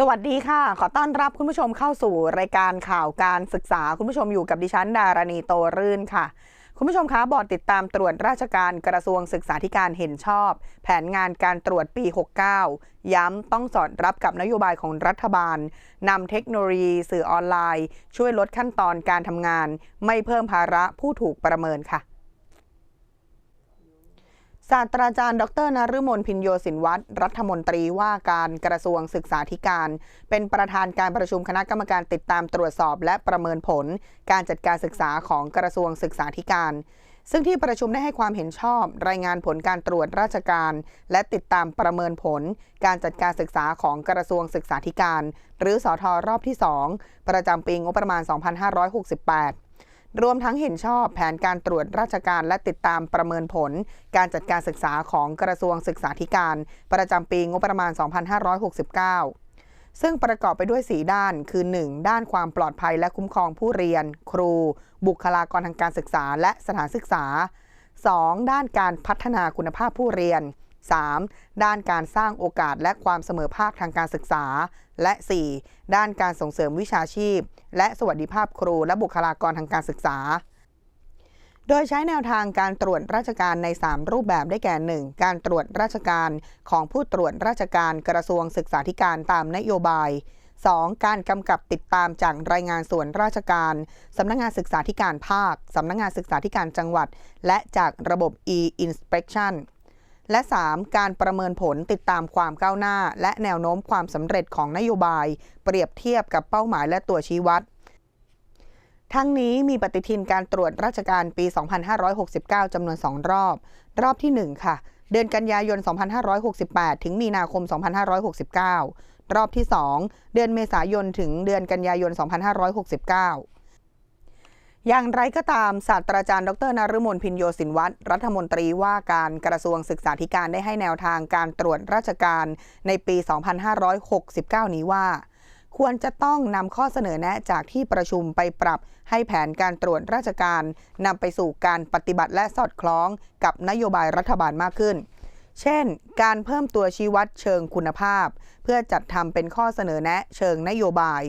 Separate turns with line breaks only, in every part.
สวัสดีค่ะ ขอต้อนรับคุณผู้ชมเข้าสู่รายการข่าวการศึกษา คุณผู้ชมอยู่กับดิฉันดารณีโตรื่นค่ะ คุณผู้ชมคะบอร์ดติดตามตรวจราชการกระทรวงศึกษาธิการเห็นชอบ แผนงานการตรวจปี 69 ย้ำต้องสอดรับกับนโยบายของรัฐบาลนำเทคโนโลยี สื่อออนไลน์ ช่วยลดขั้นตอนการทำงาน ไม่เพิ่มภาระผู้ถูกประเมินค่ะ ศาสตราจารย์ ดรนฤมลพินโยสินวัตรรัฐมนตรีว่าการกระทรวงศึกษาธิการ เป็นประธานการประชุมคณะกรรมการติดตามตรวจสอบ และประเมินผล การจัดการศึกษาของกระทรวงศึกษาธิการ ซึ่งที่ประชุมได้ให้ความเห็นชอบ รายงานผลการตรวจราชการ และติดตามประเมินผล การจัดการศึกษาของกระทรวงศึกษาธิการ หรือสอทอรอบที่ 2 ประจำปีงบประมาณ 2568 รวมทั้งเห็นชอบแผนการตรวจราชการและติดตามประเมินผล การจัดการศึกษาของกระทรวงศึกษาธิการ ประจำปีงบประมาณ 2569ซึ่งประกอบไปด้วย 4 ด้าน คือ 1. ด้านความปลอดภัยและคุ้มครองผู้เรียน ครู บุคลากรทางการศึกษาและสถานศึกษา 2. ด้านการพัฒนาคุณภาพผู้เรียน 3. ด้านการสร้างโอกาสและความเสมอภาคทางการศึกษา และ 4. ด้านการส่งเสริมวิชาชีพ และสวัสดิภาพครูและบุคลากรทางการศึกษา โดยใช้แนวทางการตรวจราชการใน 3 รูปแบบได้แก่ 1. การตรวจราชการของผู้ตรวจราชการกระทรวงศึกษาธิการตามนโยบาย 2. การกำกับติดตามจากรายงานส่วนราชการ สำนักงานศึกษาธิการภาค สำนักงานศึกษาธิการจังหวัด และจากระบบ e-inspection และ 3. การประเมินผลติดตามความก้าวหน้า และแนวโน้มความสำเร็จของนโยบาย เปรียบเทียบกับเป้าหมายและตัวชี้วัด ทั้งนี้มีปฏิทินการตรวจราชการปี 2569 จำนวน 2 รอบ รอบที่ 1 ค่ะ เดือนกันยายน 2568 ถึงมีนาคม 2569 รอบที่ 2 เดือนเมษายนถึงเดือนกันยายน 2569 อย่างไรก็ตามศาสตราจารย์ดรนฤมลพินโยสินวัตรรัฐมนตรีว่าการกระทรวงศึกษาธิการได้ให้แนวทางการตรวจราชการในปี 2569 นี้ว่า ควรจะต้องนำข้อเสนอแนะจากที่ประชุมไปปรับให้แผนการตรวจราชการนำไปสู่การปฏิบัติและสอดคล้องกับนโยบายรัฐบาลมากขึ้น เช่น การเพิ่มตัวชี้วัดเชิงคุณภาพ เพื่อจัดทำเป็นข้อเสนอแนะเชิงนโยบาย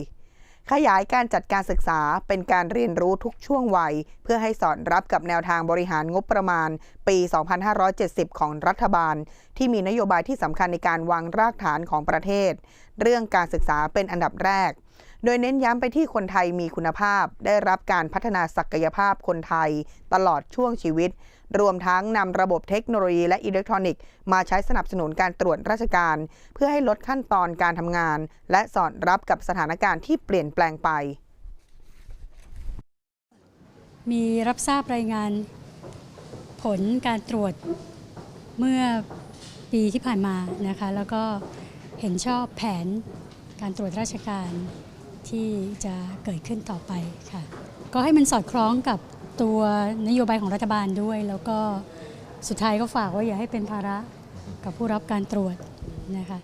ขยายการจัดการศึกษาเป็นการเรียนรู้ทุกช่วงวัย เพื่อให้สอดรับกับแนวทางบริหารงบประมาณ ปี 2570 ของรัฐบาล ที่มีนโยบายที่สำคัญในการวางรากฐานของประเทศ เรื่องการศึกษาเป็นอันดับแรก โดยเน้นย้ำไปที่คนไทยมีคุณภาพ ได้รับการพัฒนาศักยภาพคนไทย ตลอดช่วงชีวิต รวมทั้งนำระบบเทคโนโลยีและอิเล็กทรอนิกส์มาใช้สนับสนุนการตรวจราชการ เพื่อให้ลดขั้นตอนการทำงาน และสอดรับกับสถานการณ์ที่เปลี่ยนแปลงไป
มีรับทราบรายงาน ผลการตรวจเมื่อปีที่ผ่านมานะคะ แล้วก็เห็นชอบแผนการตรวจราชการ ที่จะเกิดขึ้นต่อไปค่ะ ก็ให้มันสอดคล้องกับตัวนโยบายของรัฐบาลด้วย แล้วก็สุดท้ายก็ฝากว่าอย่าให้เป็นภาระกับผู้รับการตรวจนะคะ